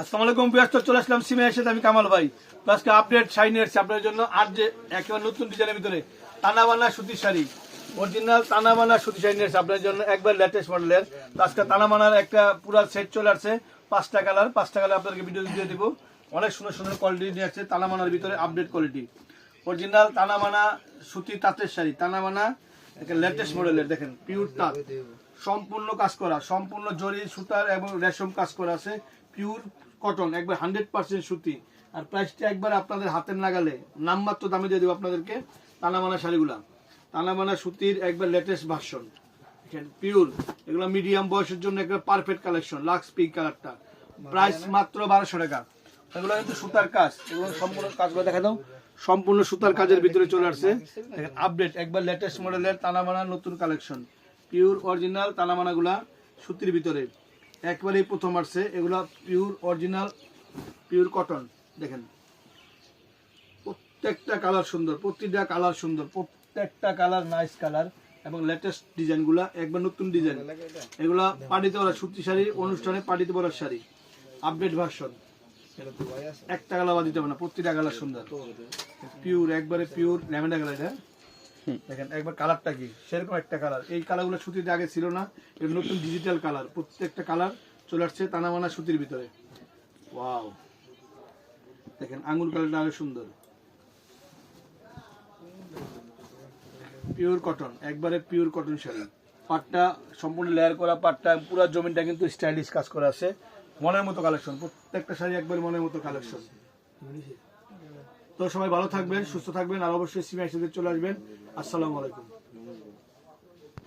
আসসালামু আলাইকুম চলে আসলাম সিমে এসে আমি কামাল ভাই। আজকে আপডেট শাড়ি এসেছি আপনার জন্য। আর যে একেবারে নতুন ডিজাইনের ভিতরে সুতির শাড়ি। অরিজিনাল টানা বানা সুতির শাড়ি নিয়ে আপনার জন্য, একবার লেটেস্ট মডেলের তো আজকে একটা পুরো সেট চলে আসছে, পাঁচটা কালার পাঁচটা কালার আপনাদেরকে ভিডিও দিয়ে দিব। অনেক সুন্দর সুন্দর কোয়ালিটি নিয়ে আসছে, টানা বানার ভিতরে আপডেট কোয়ালিটি অরিজিনাল টানা বানা সুতি তাঁতের শাড়ি, টানা বানা একটা লেটেস্ট মডেলের দেখেন পিওর তাঁত। সম্পূর্ণ কাজ করা, সম্পূর্ণ জরি, সুতার এবং রেশম কাজ করা আছে পিওর কটন একবার হান্ড্রেড পার্সেন্ট সুতি। আর প্রাইসটা একবার আপনাদের হাতের নাগালে নামমাত্র দামে দিয়ে দেবো আপনাদেরকে তানামানা শাড়িগুলা। তানামানা সুতির একবার লেটেস্ট ভার্সন পিওর এগুলো মিডিয়াম বয়সের জন্য একবার পারফেক্ট কালেকশন লাক্স পিঙ্ক কালারটা প্রাইস মাত্র বারোশো টাকা। এগুলো কিন্তু সুতার কাজ। এগুলো সম্পূর্ণ কাজগুলো দেখা দাও। সম্পূর্ণ সুতার কাজের ভিতরে চলে আসছে। দেখেন আপডেট একবার লেটেস্ট মডেলের তানামানা নতুন কালেকশন পিওর অরিজিনাল তানামানাগুলা সুতির ভিতরে। একবারেই প্রথম আসছে। এগুলা পিওর অরিজিনাল পিওর কটন দেখেন। প্রত্যেকটা কালার সুন্দর, প্রতিটা কালার সুন্দর, প্রত্যেকটা কালার নাইস কালার এবং লেটেস্ট ডিজাইনগুলা একবার নতুন ডিজাইন এগুলা পাটিতে পরা সুতি শাড়ি, অনুষ্ঠানে পাটিতে পরার শাড়ি আপডেট ভার্সন একটা কালার দিতে হবে না, প্রতিটা কালার সুন্দর। পিওর একবারে পিওর ল্যাভেন্ডার কালার এটা। দেখেন, একবার কালারটা কি? সেরকম একটা কালার। এই কালারগুলো সুতিতে আগে ছিল না এর নতুন ডিজিটাল কালার। প্রত্যেকটা কালার চলে আসছে তানামানা সুতির ভিতরে। ওয়াও। দেখেন, আঙ্গুর কালারটা আরও সুন্দর। পিওর কটন একবারে পিওর কটন শাড়ি। পাটটা সম্পূর্ণ লেয়ার করা পাটটা, পুরো জমিনটা কিন্তু স্টাইলিশ কাজ করা আছে। মনের মতো কালেকশন প্রত্যেকটা শাড়ি একবার মনের মতো কালেকশন তো সবাই ভালো থাকবেন সুস্থ থাকবেন আর অবশ্যই সিমে চলে আসবেন। আসসালামু আলাইকুম।